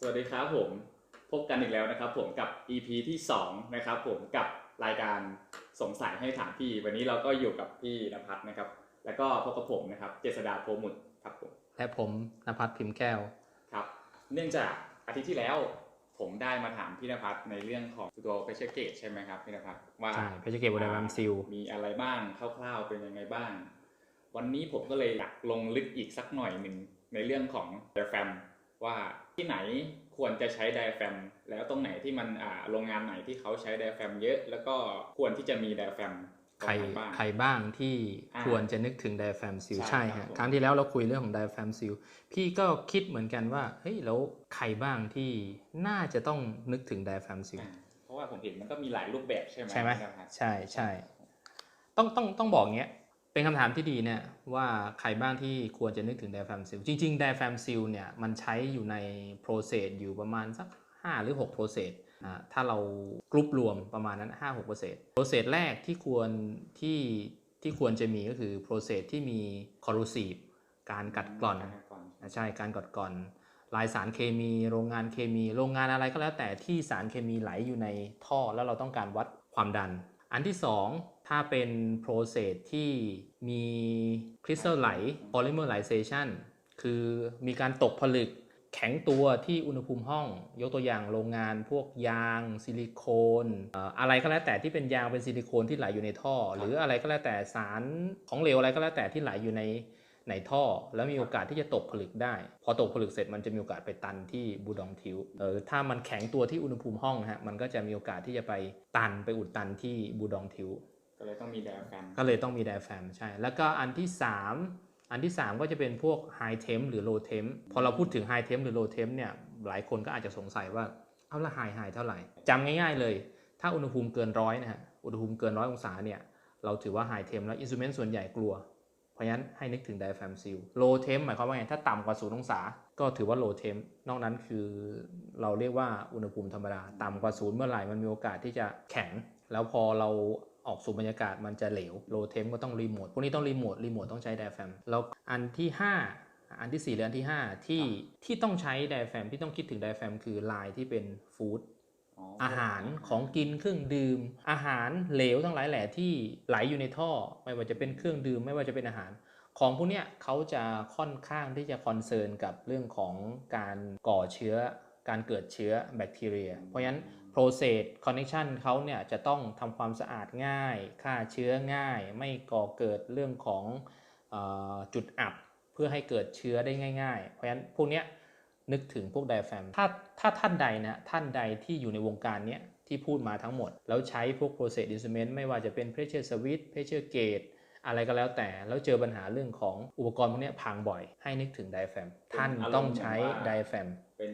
สวัสดีครับผมพบกันอีกแล้วนะครับ ผมกับ EP ที่2นะครับผมกับรายการสงสัยให้ถามพี่ วันนี้เราก็อยู่กับพี่นภัสนะครับ แล้วก็พบกับผมนะครับ เจษดาโพมุตครับผมและผมนภัสพิมพ์แก้วครับ เนื่องจากอาทิตย์ที่แล้วผมได้มาถามพี่นภัสในเรื่องของตัวเพชรเกตใช่ไหมครับพี่นภัสว่าใช่เพชรเกตบุรีรัมย์ซิลมีอะไรบ้างคร่าวๆเป็นยังไงบ้าง วันนี้ผมก็เลยอยากลงลึกอีกสักหน่อยหนึ่งในเรื่องของไดแฟมว่า ที่ไหนควรจะใช้ไดแฟมแล้วตรงไหนที่มันอ่าโรงงานไหนที่เขาใช้ไดแฟมเยอะ แล้วก็ควรที่จะมีไดแฟมตใครงไหนบ้างใครบ้างที่อ่าควรจะนึกถึงไดแฟมซิลใช่ใช่ครัฮะบผมครั้งที่แล้วเราคุยเรื่องของไดแฟมซิลพี่ก็คิดเหมือนกันว่าเฮ้ยแล้วใครบ้างที่น่าจะต้องนึกถึงไดแฟมซิลอ่าเพราะว่าผมเห็นมันก็มีหลายรูปแบบใช่ไหมใช่ไหมพี่นภัสใช่ใช่ต้องต้องต้องบอกเงี้ย เป็นคำถามที่ดีเนี่ยว่าใครบ้างที่ควรจะนึกถึง diaphragm seal จริงๆ diaphragm seal เนี่ยมันใช้อยู่ใน process อยู่ประมาณสัก 5 หรือ6 process อ่าถ้าเรากรุ๊ปรวมประมาณนั้น 5-6 process process แรกที่ควรที่ที่ควรจะมีก็คือ process ที่มี corrosive การกัดกร่อนอนอะใช่การกัดกร่อนลายสารเคมี โรงงานเคมี โรงงานอะไรก็แล้วแต่ที่สารเคมีไหลอยู่ในท่อ แล้วเราต้องการวัดความดัน อันที่ 2 ถ้าเป็น process ที่มีคริสตัลไหล polymerization คือมีการตกผลึกแข็งตัวที่อุณหภูมิห้อง ยกตัวอย่างโรงงานพวกยาง ซิลิโคนอะไรก็แล้วแต่ที่เป็นยางเป็นซิลิโคนที่ไหลอยู่ในท่อ หรืออะไรก็แล้วแต่สารของเหลวอะไรก็แล้วแต่ที่ไหลอยู่ใน ในท่อแล้วมีโอกาสที่จะตกผลึกได้ พอตกผลึกเสร็จมันจะมีโอกาสไปตันที่บูดองทิวเออถ้ามันแข็งตัวที่อุณหภูมิห้องฮะมันก็จะมีโอกาสที่จะไปตันไปอุดตันที่บูดองทิวก็เลยต้องมีไดแฟมก็เลยต้องมีไดแฟมใช่ แล้วก็อันที่ 3 อันที่ 3 ก็จะเป็นพวกไฮเทมหรือโลเทมพอเราพูดถึงไฮเทมหรือโลเทมเนี่ยหลายคนก็อาจจะสงสัยว่าเอาละไฮไฮเท่าไหร่จำง่ายๆเลย ถ้าอุณหภูมิเกินร้อยนะฮะอุณหภูมิเกินร้อยองศาเนี่ยเราถือว่าไฮเทมแล้วอินสตูเมนต์ส่วนใหญ่กลัวเพ ราะฉะนั้นให้นึกถึง diaphragm seal low temp หมายความว่าไง ถ้าต่ำกว่า 0 องศา ก็ถือว่า low temp นอกนั้นคือเราเรียกว่าอุณหภูมิธรรมดา ต่ำกว่า 0 เมื่อไหร่ มันมีโอกาสที่จะแข็ง แล้วพอเราออกสู่บรรยากาศมันจะเหลว low temp ก็ต้องรีโมท พวกนี้ต้องรีโมท รีโมทต้องใช้ diaphragm แล้วอันที่ 5 อันที่ 4 หรืออันที่ 5 ที่ที่ต้องใช้ diaphragm ที่ต้องคิดถึง diaphragm คือลายที่เป็น food อาหารของกินเครื่องดื่ม อาหารเหลวทั้งหลายแหล่ที่ไหลอยู่ในท่อ ไม่ว่าจะเป็นเครื่องดื่มไม่ว่าจะเป็นอาหาร ของพวกเนี้ยเขาจะค่อนข้างที่จะคอนเซิร์นกับเรื่องของการก่อเชื้อ การเกิดเชื้อแบคทีเรีย เพราะฉะนั้น process connection เขาเนี่ยจะต้องทำความสะอาดง่ายฆ่าเชื้อง่าย ไม่ก่อเกิดเรื่องของออจุดอับเพื่อให้เกิดเชื้อได้ง่าย ๆ เพราะฉะนั้นพวกเนี้ย นึกถึงพวกไดแฟมถ้าถ้าท่านใดนะท่านใดที่อยู่ในวงการเนี้ยที่พูดมาทั้งหมด แล้วใช้พวก process instrument ไม่ว่าจะเป็น pressure switch pressure gauge อะไรก็แล้วแต่ แล้วเจอปัญหาเรื่องของอุปกรณ์พวกเนี้ยพังบ่อย ให้นึกถึงไดแฟมท่านต้องใช้ไดแฟมเป็น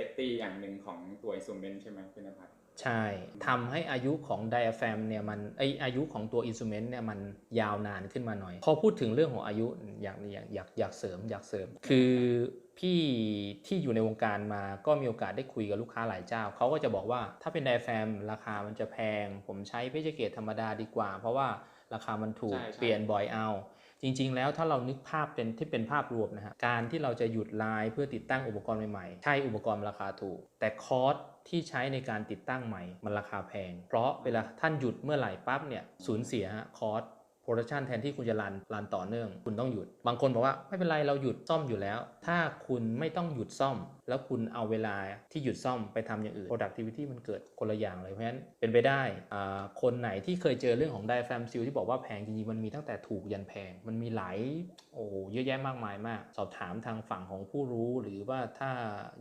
เซฟตี้อย่างหนึ่งของตัวอินสตูเมนต์ใช่ไหมพี่นภัสใช่ทำให้อายุของไดอะแฟมเนี่ยมันไอยอายุของตัวอินสตูเมนต์เนี่ยมันยาวนานขึ้นมาหน่อย พอพูดถึงเรื่องของอายุอยากอยากอยากอยากเสริมอยากเสริม คือพี่ที่อยู่ในวงการมาก็มีโอกาสได้คุยกับลูกค้าหลายเจ้า เขาก็จะบอกว่าถ้าเป็นไดอะแฟมราคามันจะแพง ผมใช้เพชรเกตธรรมดาดีกว่า เพราะว่าราคามันถูกใช่ใช่เปลี่ยนบ่อยเอา จริง ๆ แล้วถ้าเรานึกภาพเป็นที่เป็นภาพรวมนะฮะการที่เราจะหยุดไลน์เพื่อติดตั้งอุปกรณ์ใหม่ๆ ใช่อุปกรณ์ราคาถูก แต่คอสที่ใช้ในการติดตั้งใหม่มันราคาแพง เพราะเวลาท่านหยุดเมื่อไหร่ปั๊บเนี่ยสูญเสียคอส รดักชันแทนที่คุณจะรันรันต่อเนื่อง คุณต้องหยุด บางคนบอกว่าไม่เป็นไรเราหยุดซ่อมอยู่แล้ว ถ้าคุณไม่ต้องหยุดซ่อม แล้วคุณเอาเวลาที่หยุดซ่อมไปทำอย่างอื่น productivity มันเกิดคนละอย่างเลยเพราะฉะนั้นเป็นไปได้คนไหนที่เคยเจอเรื่องของ diaphragm seal ที่บอกว่าแพงจริงๆมันมีตั้งแต่ถูกยันแพง มันมีหลายโอ้เยอะแยะมากมายมาก สอบถามทางฝั่งของผู้รู้ หรือว่าถ้า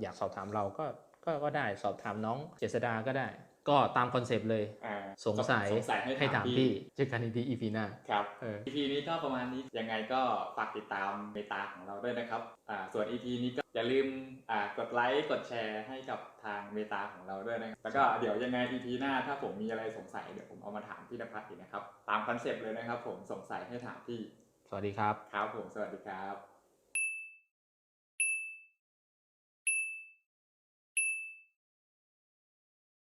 อยากสอบถามเราก็ก็ก็ได้สอบถามน้องเจษดาก็ได้ ก็ตามคอนเซปต์เลยอ่าสงสัยสงสัยให้ให้ถาถามมพี่พี่เจอกันอีพีอีพีหน้าครับเออ EP นี้ก็ประมาณนี้ยังไงก็ฝากติดตามเมตาของเราด้วยนะครับอ่าส่วน EP นี้ก็อย่าลืมอ่ากดไลค์กดแชร์ให้กับทางเมตาของเราด้วยนะครับแล้วก็เดี๋ยวยังไง EP หน้าถ้าผมมีอะไรสงสัยเดี๋ยวผมเอามาถามพี่นภัสอีกนะครับตามคอนเซปต์เลยนะครับ ผมสงสัยให้ถามพี่ สวัสดีครับครับผมสวัสดีครับ